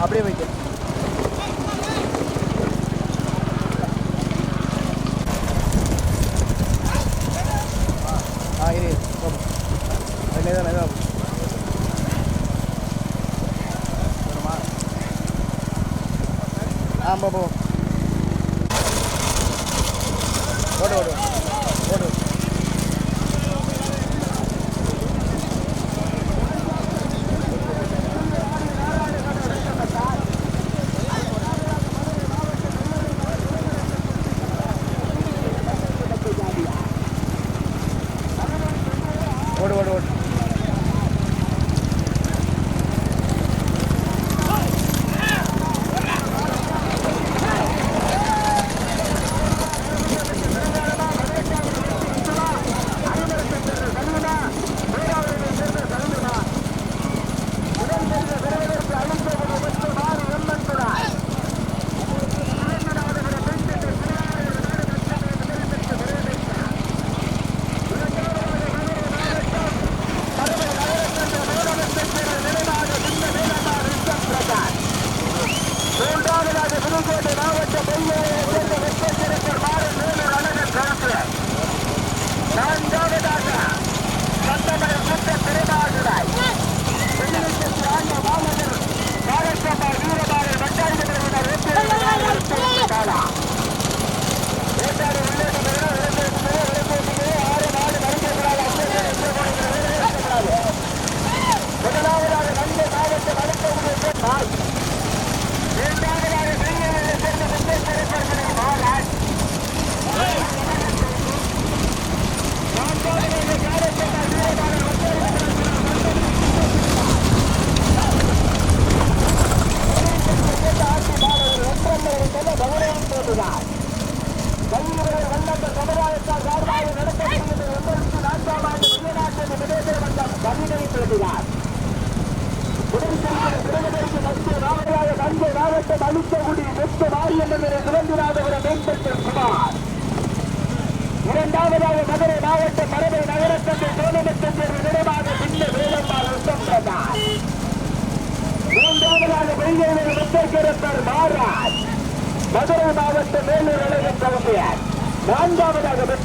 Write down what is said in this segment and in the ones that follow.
அப்படியே வைக்க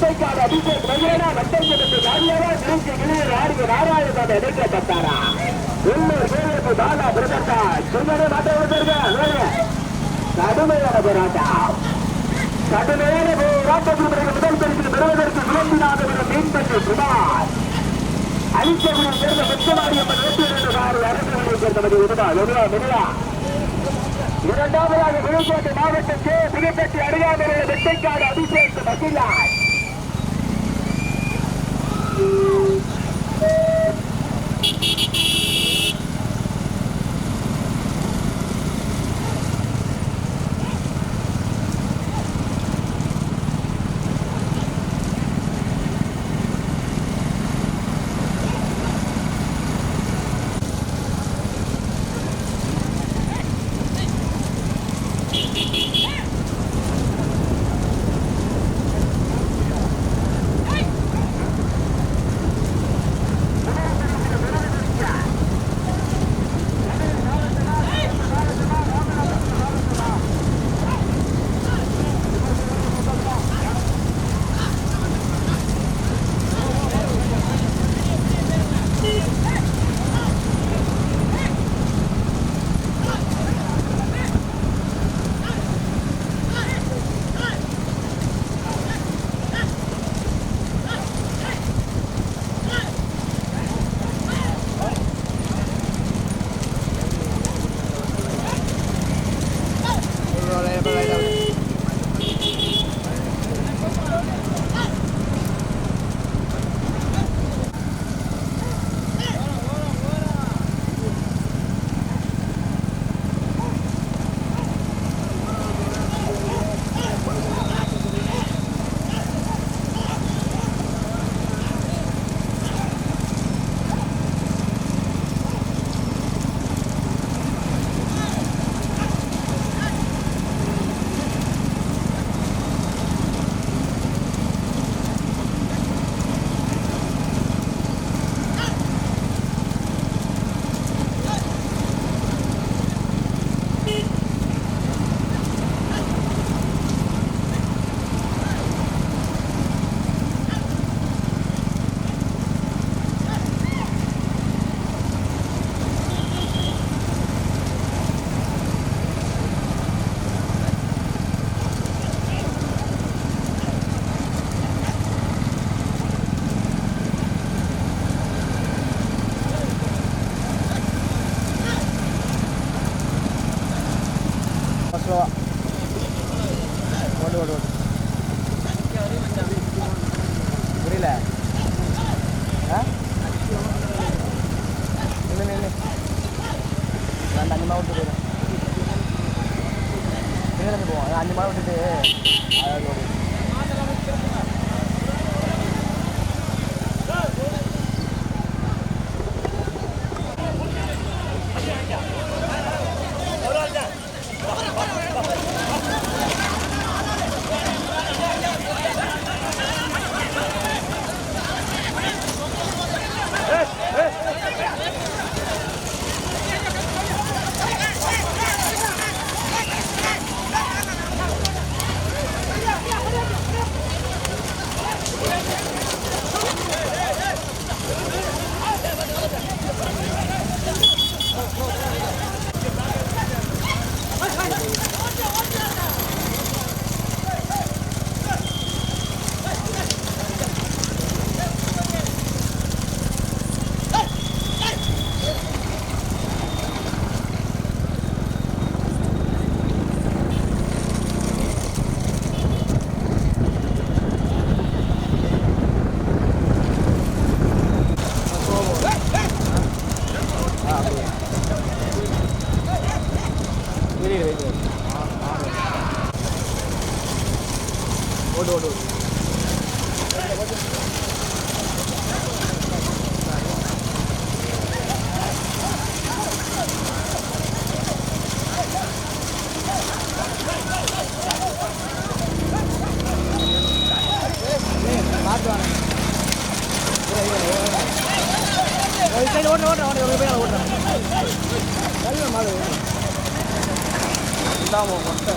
நத்தைக்கான அபிஷேக் மகேனா நத்தை கொடுத்து நாடியாரா நீக்கு கிளியில் ஆடிய நாராயணசாமி இணைக்கப்பட்டாரா உள்ளூர் வீரருக்கு பாலா பிரதர்ஷா சுமனை மாட்ட கொடுத்திருக்க கடுமையான போராட்டம். கடுமையான போராட்டத்தில் பிறகு முதல் பரிசு பெறுவதற்கு விளம்பினாதவர்கள் மீன்பற்றி சுமார். அழிச்சகுடி சேர்ந்த முத்தமாரியம்மன் நூற்றி இரண்டு ஆறு அரசுகளை சேர்ந்தபடி உருவா உருவா முடியா இரண்டாவதாக விழுப்புரத்து மாவட்டத்தில் மிகப்பெற்ற அறியாமல் வெட்டைக்காடு அபிஷேக் வசீலாய் Oh! மாடு. இந்தாமோ, மொட்டை.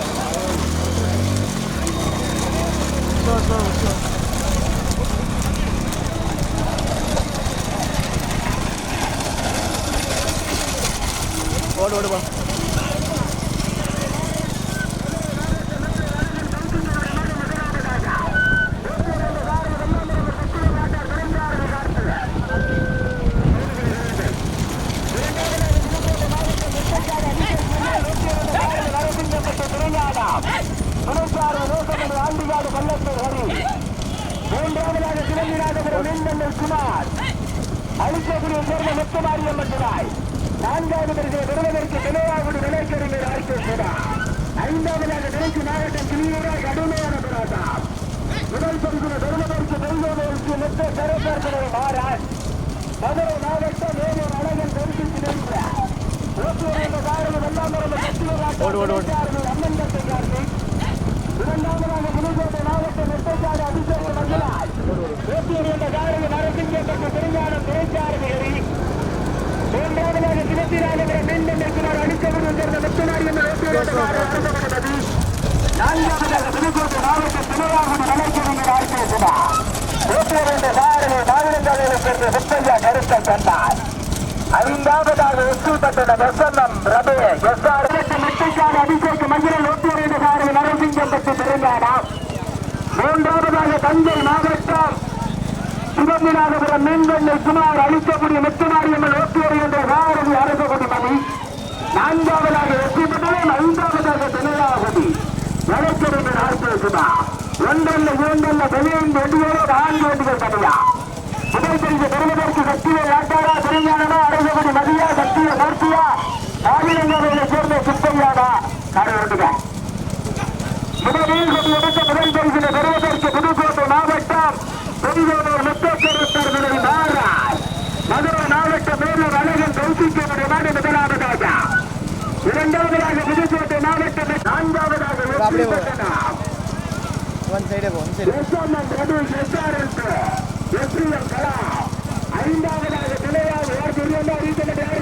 ஓடு ஓடு ஆய்வு ஐந்தாவதாக திருச்சி மாவட்டம் கிளியூரா கடுமையான போராட்டம். முதல் பரிசில் பெறுவதற்கு பெருங்கோவிலுக்கு மொத்த சிறப்பார்களை மாறான். மதுரை மாவட்டம் வேலூர் அழகன் பரிசு கட்டை கார்த்திக் இரண்டாவதாக புதுக்கோட்டை மாவட்டம் நெட்டைக்காடு அபிஷேக மங்களாய் ஓட்டியர் என்ற காரணம் நரசிங்கப்பட்டு திருஞானம் திரைச்சாரதி மூன்றாவதாக சிவத்திராஜபுரம் மீண்டும் இருக்கிறார் அடித்தவர்கள் சேர்ந்த முத்துநாடி என்ற ஓட்டியர் நான்காவதாக புதுக்கோட்டை மாவட்டம் திருவாரூர் நலக்கவிஞர் ஆட்சியர் ஓட்டியர் என்ற காரணம் மாநிலங்களில் சேர்ந்த முத்தையா கருத்தல் கண்டார் ஐந்தாவதாக வெற்றிப்பட்டன பிரசன்னம் ரபே எஸ்ஆர் முத்தைக்காடு அபிஷேக் மஞ்சள் ஓட்டியர் என்ற காரணம் மூன்றாவதாக தஞ்சை மாவட்டம் சிவந்திநாதபுரம் மீன்கண்ணை குமார் அளிக்கக்கூடிய முத்துமாரியம்மன் ஓட்டியர் என்ற வாரதி அரசகுடி மணி? நான்காவதாக வெற்றி பெற்றவன் ஐந்தாவதாக திணையாகுடி வழக்கறிஞர் ஆர்த்தேசுமா ஒன்றல்ல இரண்டல்ல பதினைந்து வண்டிகளோ நான்கு வண்டிகள் தனியா. முதல் பிரிவு பெறுவதற்கு சக்தியை ஆட்டாரா திருஞானமா அரசகுடி மதியா சக்திய மூர்த்தியா மாநிலங்களை சேர்ந்த சுப்பையானா காரணத்துக்கு முதலில் கொண்டு எடுத்த முதல் பரிசினை பெறுவதற்கு புதுக்கோட்டை மாவட்டம் பெரியோர் முத்தக்கருத்தர் முதல் மாறாய் மதுரை மாவட்ட மேலூர் அழகன் கௌசிக்கனுடைய நாடு முதலாவதாக இரண்டாவதாக புதுக்கோட்டை மாவட்டம் நான்காவதாக ஐந்தாவதாக நிலையாக யார் தெரியும் ரீசன் யார்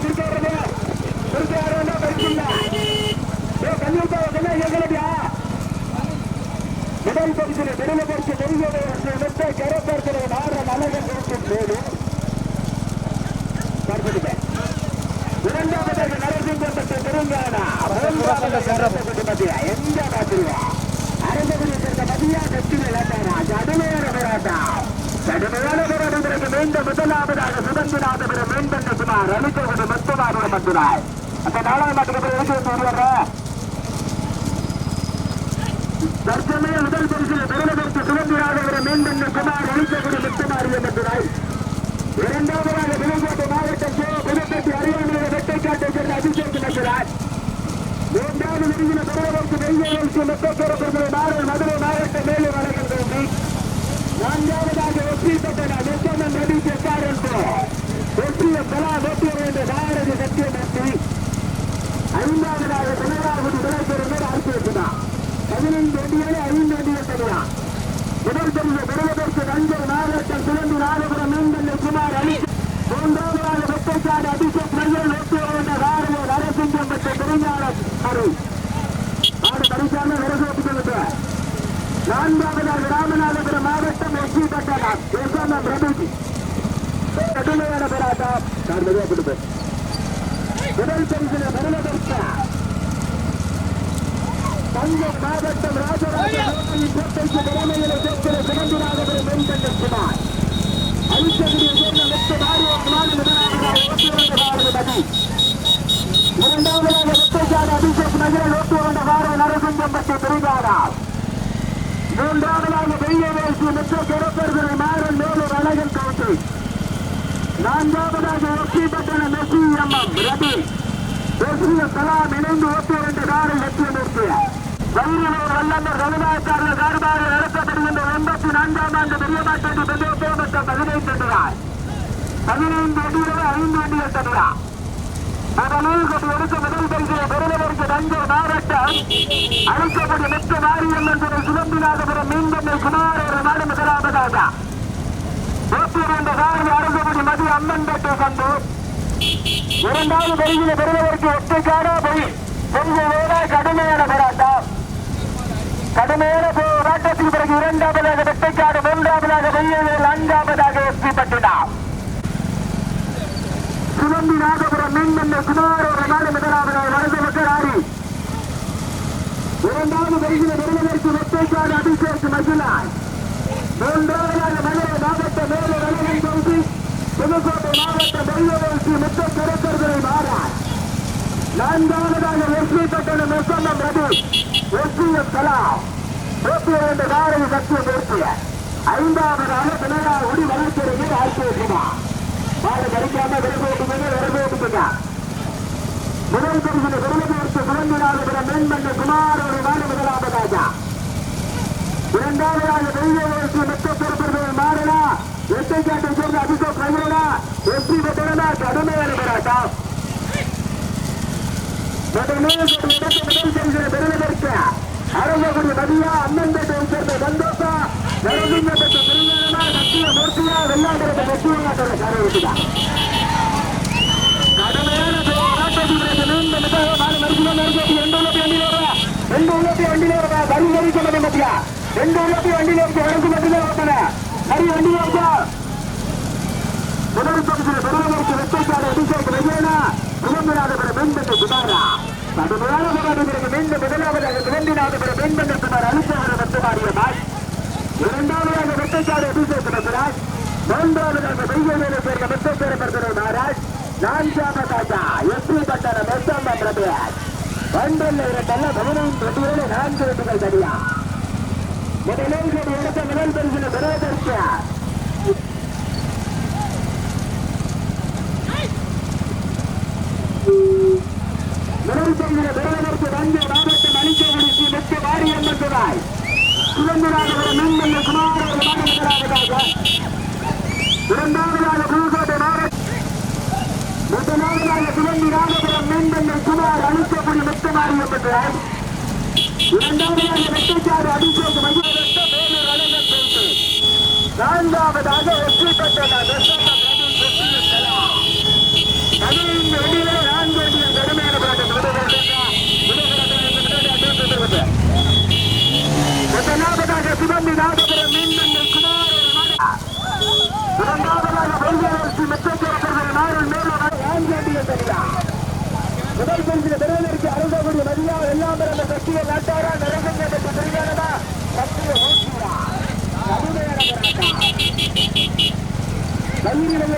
முதல் பரிசில் விடுதலை பரிசு நெருங்கியதை மெத்த கரப்பரத்தில் நார நலகன் கொடுக்கும் போது பார்த்துடுங்க இரண்டாவதாக நரசிங்கப்பட்ட தெலுங்கானா எந்த மாதிரியா அரங்ககுடி சேர்ந்த மதியா கட்சி விளையாட்டாரா கடுமையான போராட்டம் கடுமையான போராட்டத்திற்கு மீண்டும் முதலாவதாக சுதந்திராதபுரம் மீன்பந்த அந்த நாலாவது மாட்டுக்கு வந்து வருவாங்க தற்சமய முதல் பரிசில் பெருமதற்கு சுதந்திராதபுரம் மீன்பந்த குமார் அளிக்கக்கூடிய முத்துமாரிய மத்துனாய் இரண்டாவதாக விழுங்கோட்டை மாவட்டம் கே. புதுப்பட்டி அரியணைய வெட்டைக்காட்டை சேர்ந்த அபிஷேக் நச்சுராஜ் மூன்றாவது விருதின பெறுவதற்கு வெள்ளையருக்கு மெத்தப்பெறப்படுகிற மாறல் மதுரை மாவட்ட மேலும் அழகன் தோன்றி நான்காவதாக வெற்றி பெற்ற நிச்சயம் ரவி செட்டார் என்று வெற்றிய பலா வெற்றிய என்ற பாரதி சத்தியமூர்த்தி ஐந்தாவதாக தமிழாவது விளைபெறுவர் ஆட்சியிருக்கிறார் பதினைந்து வண்டிகளை ஐந்து வண்டிகள் தருகிறார் முதல் பரிசு பெறுவதற்கு தஞ்சை மாவட்டம் சிறந்து நாகபுரம் மீன்கல்லை குமார் அலி. மூன்றாவதாக வெட்டைக்காடு அபிஷேக் மையல் வெற்றி நரசிங்கம் பெற்ற அருள். நான்காவதாக ராமநாதபுரம் மாவட்டம் ரபிஜி கடுமையான போராட்டம். நான் முதல் பரிசில பெறுவதற்கு தஞ்சை மாவட்டம் ராஜராஜ கோட்டைக்கு தலைமையில சேர்க்கிற சிறந்திராகவரும் வெண்கண்டகுமார் அரிசகுடியை சேர்ந்த மொத்த மாரியமான முதலாவதாக ஓட்டுவந்த பாரதி இரண்டாவதாக வெட்டைக்காடு அபிஷேக் நகரில் ஓட்டுவந்த பாரத நரசிங்கம் பற்றி பெருகாரா மூன்றாவதாக வெய்ய வேசி மெட்ரோ கிடப்பர்களை மாறன் மேலூர் அழகன் கவுண்டை நான்காவதாக வெற்றி பட்டண மெஸ்ஸி எம்எம் ரவி தேசிய கலாம் இணைந்து ஓட்டு என்ற காரை வெற்றி நிறுத்திய வயிறிலூர் வல்லந்தர் ரகுநாச்சாரிய கார்பாடு நடத்தப்படுகின்ற எண்பத்தி நான்காம் ஆண்டு பெரியமாட்டேட்டு பெரிய மற்ற பதினைந்து தட்டுகிறார் பதினைந்து அடிகளை ஐந்து வண்டிகள் தட்டுகிறார் அதனில் கொண்டு எடுத்த முதல் பரிசிலை பெறுவதற்கு தஞ்சை மாவட்டம். அழைக்கப்பட்ட மெத்த மாரியம்மன் துறை சுகந்திநாதபுரம் மீன்கண்ணை குமார் ஒரு நாடு முதலாவதாக. ஓட்டூர் என்ற காரணி அரசபடி மதி அம்மன் பெற்ற சந்து இரண்டாவது பரிசிலை பெறுவதற்கு ஒற்றைக்கான பொய் கொஞ்சம் வேலை கடுமையான போராட்டம். கடுமையான போராட்டத்துக்கு பிறகு இரண்டாவதாக வெட்டைக்காடு மூன்றாவதாக வெள்ளையில் அஞ்சாவதாக வெற்றி பெற்றினார் சுமந்தி நாகபுரம் மீன்மன்ன குமார் ஒரு நாடு முதலாவதாக வரது மக்களாரி இரண்டாவது வருகிற பெறுவதற்கு வெட்டைக்காடு அபிஷேக் மகிழாய் மூன்றாவதாக மதுரை மாவட்ட மேலூர் அழகன் தொகுதி புதுக்கோட்டை மாவட்ட வெள்ளவேசி முத்த கரக்கர்களை மாறார். நான்காவதாக வெற்றி பட்டணம் எஸ்எம்எம் ரவி. எஸ்பிஎம் கலாம் போட்டிய என்ற காரணம் சத்தியம் நிறுத்திய ஐந்தாவதாக பினரா ஒளி வளர்ச்சியை ஆட்சியிருக்குமா மாடு கடிக்காம விரைவு ஓட்டுங்க விரைவு முதல் பரிசில் விருதுக்கு குழந்தையாக மேம்பண்ண குமார் ஒரு நாடு முதலாவதாக இரண்டாவதாக வெள்ளையரசு மெத்த பொறுப்பினர் மாறனா. எட்டை காட்டை சேர்ந்த அபிஷேக் மகிழனா வெற்றி பெற்றனா கடுமையான போராட்டம் அரசகுடி மதியா அண்ணன்பேட்டையை சேர்ந்த சந்தோஷா நரசிங்கப்பட்ட திருஞானமா சத்திய மூர்த்தியா வெள்ளாண்டத்தை வெற்றியாட்டோட கடுமையான நீண்ட மிக நாலு மருத்துவம் நடத்தி ரெண்டு உள்ளப்பி வண்டியில் வருவா ரெண்டு உள்ளப்பி வண்டியில் வருவா வரி வரி சொன்னது மத்தியா ரெண்டு வண்டியில் இருக்கு வழக்கு மத்தியில ஓட்டன வரி வண்டியில் இருக்கா முதல் பகுதியில் அபிஷேக் விஜயனா இரண்டாவது மேம்பட்டு குமாரா கடுமையான போராட்டத்திற்கு மீண்டும் முதலாவதாக சுதந்திராதபுர மேம்பட்ட குமார் அலிசவர வெட்டுமாறிய பாய் இரண்டாவதாக வெட்டச்சாடு அபிஷேக் நந்தராஜ் மூன்றாவதாக வெய்யவேலை சேர்ந்த வெட்டச்சேர பிரதமர் மகாராஜ். நான்காம நான்காவதாக எஸ்பி பட்டார மெஸ்ஸாம்பா பிரபேஷ் ஒன்றில் இரண்டல்ல பதினைந்து வெட்டிகளை நான்கு வெட்டிகள் தனியா. முதலில் இடத்த முதல் பரிசில பெறுவதற்கு முதல் பெறுவதற்கு வந்த மாவட்டம் அளிக்கக்கூடிய ஸ்ரீ முத்து மாரியம்மன் துணாய் சுதந்திராகபுரம் மீன்மல்ல குமார் ஒரு இரண்டாவதாக புதுக்கோட்டை மாவட்டம் முதலாவதாக சுதந்திராகபுரம் மீன்மல்ல குமார் அளிக்கக்கூடிய முத்து மாரியம்மன் துணாய் இரண்டாவதாக வெட்டைக்காடு அபிஷேக் மகிழ்வெட்ட மேலூர் அழகன் பொறுப்பு நான்காவதாக வெற்றி பெற்ற பதினைந்து வண்டியிலே நான்கு வண்டிகள் கடுமையான போராட்டம் முதலாவதாக சிவந்தி நாகபுரம் மீன்மன்னன் குமார் இரண்டாவதாக வெள்ளியரசு மெத்தச்சேரப்பர்கள் நாடு மேலும் நான்கு வண்டிகள் முதல் பரிசில் பெறுவதற்கு அருந்தக்கூடிய மதியா எல்லாம் பிறந்த சக்தியை நாட்டாரா நரகங்க தெரியாததா பெருங்கானதா சக்திய மூர்த்தியா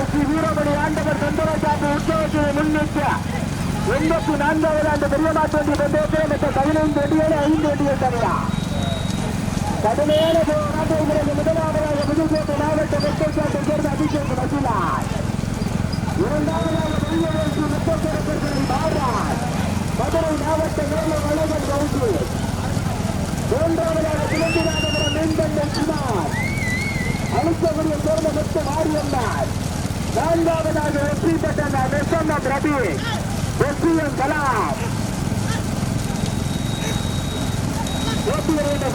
ஸ்ரீ வீரமணி ஆண்டவர் சந்தனசாமி உற்சவத்தை முன்னிட்டு எண்பத்தி நான்காவது ஆண்டு பெரியமாட்டு பந்தயத்தில் மற்ற பதினைந்து அடியோடு ஐந்து அடிகள் தனியா கடுமையான போராட்டம் முதலாவதாக புதுக்கோட்டை மாவட்ட வெப்பச்சாட்டை சேர்ந்த அபிஷேக் வசூலார் இரண்டாவதாக புதுவைக்கு வெப்பச்சேர்ந்த பாபார் மதுரை மாவட்ட நேம வளவன் கவுசு மூன்றாவதாக திருச்சிராமபுரம் மீன்பந்த சுமார் அழுத்தக்கூடிய சேர்ந்த மொத்தம் ஆரியம்மார் நான்காவதாக வெற்றி பெற்ற விஸ்வநாத் ரவி வெற்றியம் கலாம். ஓட்டி வருகின்ற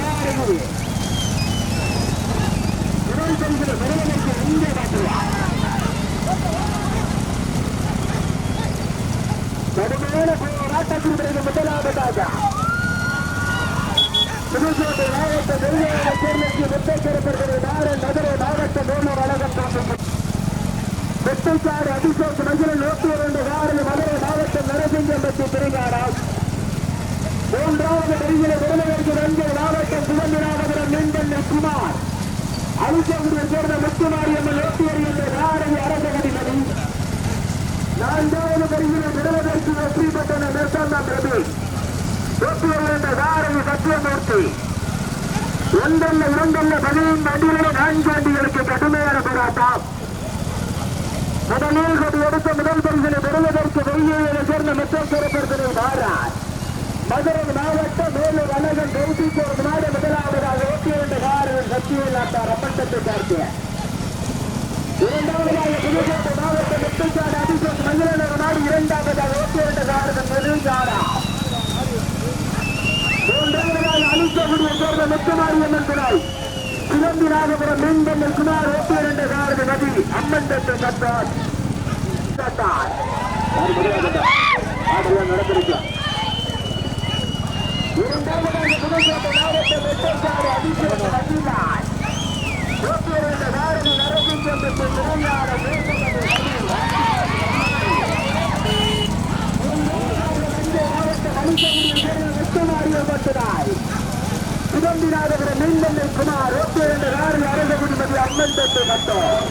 முதலாவதாக புதுக்கோட்டை மாவட்ட நெல்லையான சேர்ந்தக்கு வெட்டைக்கரப்பர்கள் நாரன் மதுரை மாவட்ட மேலூர் அழகன் வெட்டைக்காடு அபிஷேக் மகிழன் ஓட்டுவர் என்ற காரணம் மதுரை மாவட்டம் நரசிங்கம்பட்டி பெருங்காரால் மூன்றாவது பெருகிற விருதுகளுக்கு நன்கு மாவட்டம் சுதந்திராபுரம் மீன்பண்ண குமார் அலிசகுடியில் சேர்ந்த முத்துமாரியம்மன் ஓட்டுவர் என்ற காரணி அரசகதிபதி நான்காவது பெருகிற விருதுகளுக்கு வெற்றி பெற்ற நிர்பந்தம் ரவி ஓட்டுவர் என்ற சத்தியமூர்த்தி. ஒன்றல்ல இரண்டல்ல பதினைந்து வண்டிகளில் நான்கு வண்டிகளுக்கு கடுமையான போராட்டம். முதலில் கொண்டு எடுத்த முதல் பரிசனை பெறுவதற்கு வெளியே சேர்ந்த மெத்தல் சிறப்பிற்கு மாறார். மதுரை மாவட்ட மேலூர் அழகன் கௌதிக்கோர் நாடு முதலாவதாக ஓட்டியிருந்த வந்த காரன் சக்தியில் நாட்டார் அப்பட்டத்தை பார்க்கிறேன் இரண்டாவதாக புதுக்கோட்டை மாவட்டம் எட்டுக்காடு அபிஷேக் மகிழனர் நாடு இரண்டாவதாக ஓட்டி வந்த காரன் மூன்றாவதாக அலிசகுடியை சேர்ந்த முத்துமாரியம்மன் துணை சிவந்திராகபுரம் மீன்பண்ணல் குமார் ஓட்டி இரண்டு நதி அம்மன் தட்டு கட்டார் கட்டார் நடந்திருக்கலாம் இரண்டாவதாக புதுக்கோட்டை மாவட்டம் வெட்டக்காடு ஓட்டுநர் காரணி நரசிங்கம் பெற்ற திருநாடு சுதந்திராதபுரம் குமார் ஓட்டு என்ற காரணி அரசகுடி மதி அம்மன் தட்டு கட்டோம்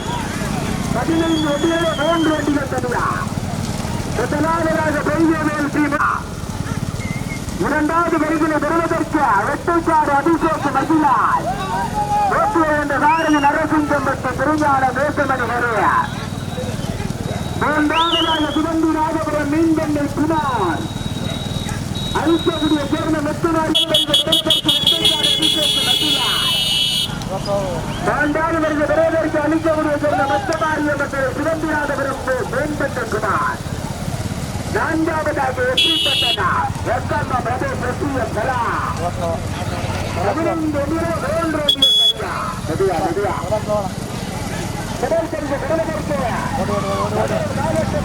பதினைந்து வண்டிகளே மூன்று வண்டிகள் தனியா முதலாவதாக பெய்யவேல் சீமா. இரண்டாவது வரிகளை பெறுவதற்கு வெட்டைக்காடு அபிஷேக் மகிழார் ஓட்டு என்ற காரணி நரசிங்கம் பெற்ற திருஞான மேசமணி வரைய மூன்றாவதாக சுதந்தி நாகபுரம் மீன்பண்ணை குமார் அரிசகுடியை சேர்ந்த மெத்தனாரி நான்காவது வருக விரைவருக்கு அளிக்கக்கூடிய சேர்ந்த மெத்தனாரிய மற்றும் சுதந்திராதபுரம் மேம்பட்ட குமார். நான்காவதாக வெற்றி பெற்றனா எஸ்எம் பிரதேஷ் வெற்றியம் கலா. பதினைந்து மூன்று மெதுவா மெதுவா. முதல் தெரிஞ்ச கடலதற்கு மாவட்ட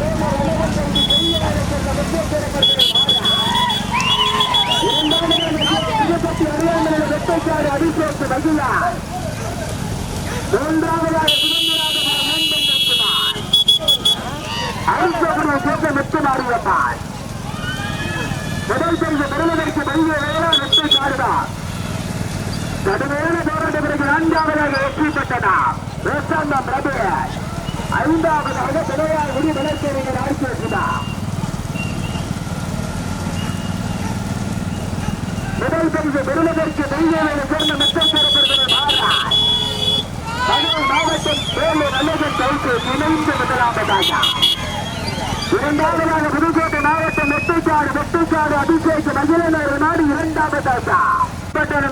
மேலாளர் உலகம் வெட்டைக்காடு அபிஷேக் மகிழா மூன்றாவதாக சுதந்திராதபுரம் சேர்ந்த மெத்து முதல் பரிசு பெறுவதற்கு வேளா கடுமையான போராட்ட பிறகு நான்காவதாக வெற்றி பெற்றனா வேசாந்தம் பிரபு. ஐந்தாவதாக பிள்ளையார் குடி முதல் பரிசு பெறுவதற்கு பரிசு சேர்ந்த மெத்தை சிறப்பிற்கு மாறார் மாவட்டம் வேலூர் நல்லதன் கவுக்கு இணைந்து முதலாவதாக இரண்டாவதாக புதுக்கோட்டை மாவட்டம் வெட்டைக்காடு வெட்டைக்காடு அபிஷேக் மகிழனர் நாடு இரண்டாவதாக பட்டண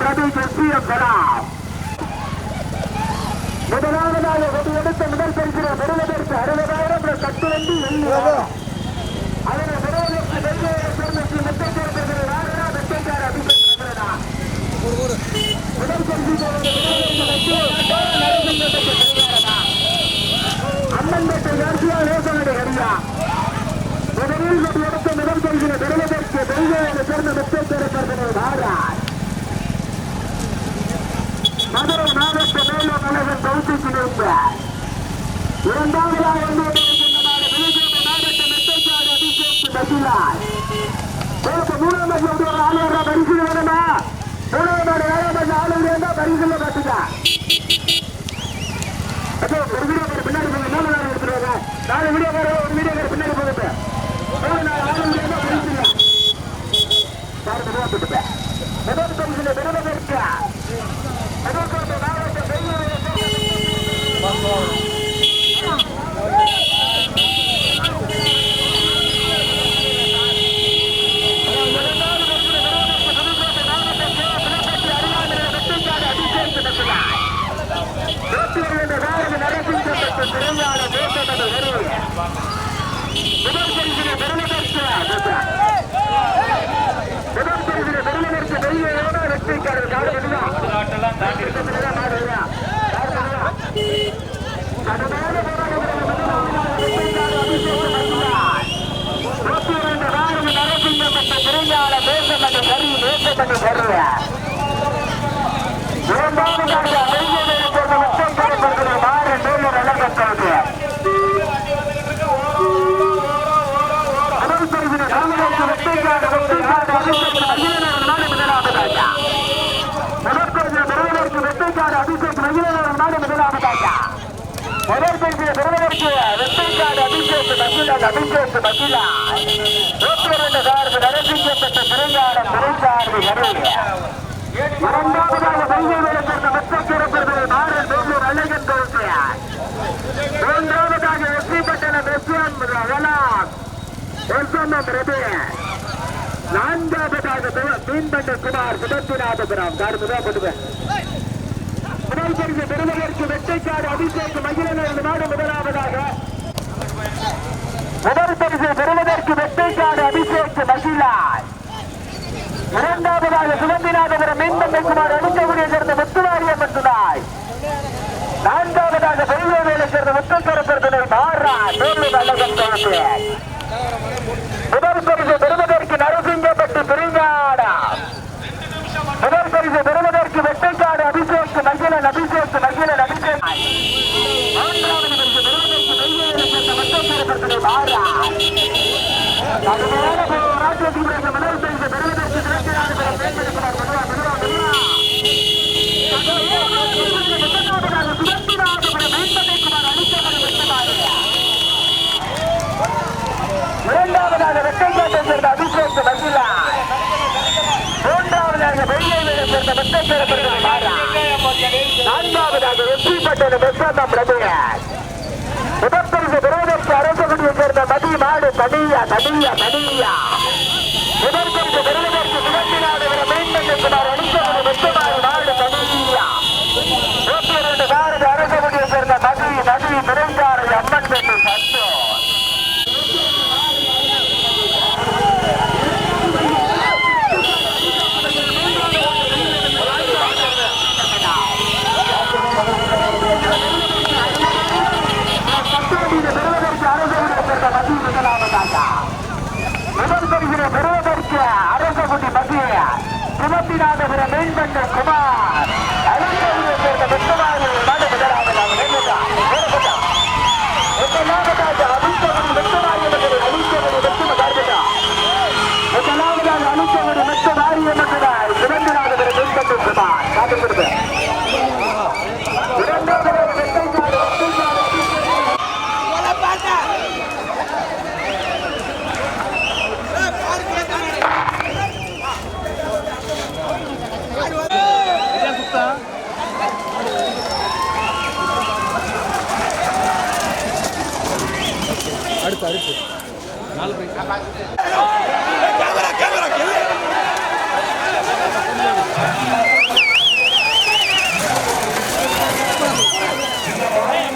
பிரதேஷ் எஸ்பிஎம் கலாம். முதலாவதாக ஒரு எடுத்த முதல் பரிசில பெறுவதற்கு அறுபதாயிரம் கட்டு வந்து அதனை பெறுவதற்கு வெள்ளையை சேர்ந்த ஸ்ரீ வெட்டைக்காடு ராஜா வெட்டைக்காடு அபிஷேக் மகிழனா முதல் பரிசு அம்மன்பேட்டை கார்த்தியா ரோசனடி ஹரியா முதலில் எடுத்த முதல் பெறுவதற்கு தெய்வங்களை சேர்ந்த மதுரை மாவட்ட மேலும் இரண்டாவதாக மூணாம் வேணுமா மூணாம் நாடு ஏழாம் பஸ் இருந்தா பரிசுல பார்த்துக்க அப்போ ஒரு வீடியோ பேர் பின்னாடி போங்க மூணு எடுத்துருவாங்க நாலு வீடியோ பேர் ஒரு வீடியோ பேர் பின்னாடி போகுது மூணு நாள் ஆளு இருந்தா பரிசு இல்லை சார் பரிசுல மாவட்ட அபிஷேக் காடு பண்ணுவா நாட்டெல்லாம் தாண்டி இருக்கு மாடு வருவா யார் பண்ணுவா கடுமையான நூத்தி இரண்டு நாடு நரசிங்கப்பட்ட திருஞான தேசமணி கரி தேசமணி கருவ இரண்டாவதாக வெள்ளியை சேர்ந்த முத்தங்கரை மாறு மேலும் நடக்கிறது முதல் பிரிவினை தமிழகத்து வெற்றிக்காடு வெற்றிக்காடு அபிஷேக் மகிழனர் நாடு முதலாவதாக முதல் பிரிவினை பெறுவதற்கு அபிஷேக் மகிழனர் நாடு முதலாவதாக. முதல் பிரிவினை பெறுவதற்கு வெற்றிக்காடு அபிஷேக் மகிழன் அபிஷேக் மகிழா நூற்றி இரண்டு சார்பு நடத்திக்கப்பட்ட திருஞானம் திருச்சார்பு கருவிய இரண்டாவதாக வெள்ளியை சேர்ந்த வெற்றிக்கிறப்பர்கள் மாறல் பெங்களூர் அழகன் தோல்வியார் மூன்றாவதாக வெற்றி பட்டணம் எஸ்எம் வளாக் எஸ்எம்எம் ரபி நான்காவதாக மீன்பண்ட குமார் சுபத்திநாதபுரம் கார் முதல் போட்டுவேன் முதல் பரிசு பெறுவதற்கு வெட்டைக்காடு அபிஷேக் மகிழனர் நாடு முதலாவதாக. முதல் பரிசு பெறுவதற்கு வெட்டைக்காடு அபிஷேக் மகிழார் இரண்டாவதாக சுதந்திரநாதபுரம் மீன்பண்ட குமார் அடிக்கக்கூடிய சேர்ந்த முத்துவாரியம்மன் துணாய். நான்காவதாக பெரியவேலை சேர்ந்த முத்தக்கரப்பர்தனை மாறா மேலும் அழகன் தோற்று முதல் பரிசு பெறுவதற்கு நரசிங்கப்பட்டு பிரிங்காடா முதல் பரிசு பெறுவதற்கு வெட்டைக்காடு அபிஷேக் மகிழன் அபிஷேக் மகிழன் அபிஷேக் மூன்றாவது பரிசு பெறுவதற்கு பெரியவேலை சேர்ந்த முத்தக்கரப்பர்தனை மாறா கடுமையான போராட்டத்தில் பிறகு முதல் பரிசு பெறுவதற்கு திரட்டினார் மேம்படுத்தினார் மெதுவா மெதுவா மெதுவா இரண்டாவதாக வெட்டைக்காட்டை சேர்ந்த அபிஷேக் மகிழா மூன்றாவதாக வெள்ளையை சேர்ந்த வெட்டைப்பேரப்பர்கள் நான்காவதாக வெற்றி பட்டது பெஸ்வந்தம் பிரபுயர் முதற்பரிசு பெறுவதற்கு அரசகுடியை சேர்ந்த மதி மாடு தனியா. தனியா பெருமை முதற்பரிசு பெறுவதற்கு சிவந்திநாடு மீன்பெண்ணுக்குமார் அடித்தவர்கள் வெற்றுமாறு நாடு தனியா நூற்றி இரண்டு நாடு அரசகுடியை சேர்ந்த மதி நதி பிறந்தாரை அம்மன் பெண்ணு சந்தோஷ் பத்தாவதில் பெறுவதற்கு அரசகுடியை சேர்ந்த மதி முதலாவதாக முதல் பரிசினை பெறுவதற்கு அரசகுடி மத்திய சுமத்திநாதபுர மீன்பண்ட குமார். அரசகுடியை சேர்ந்த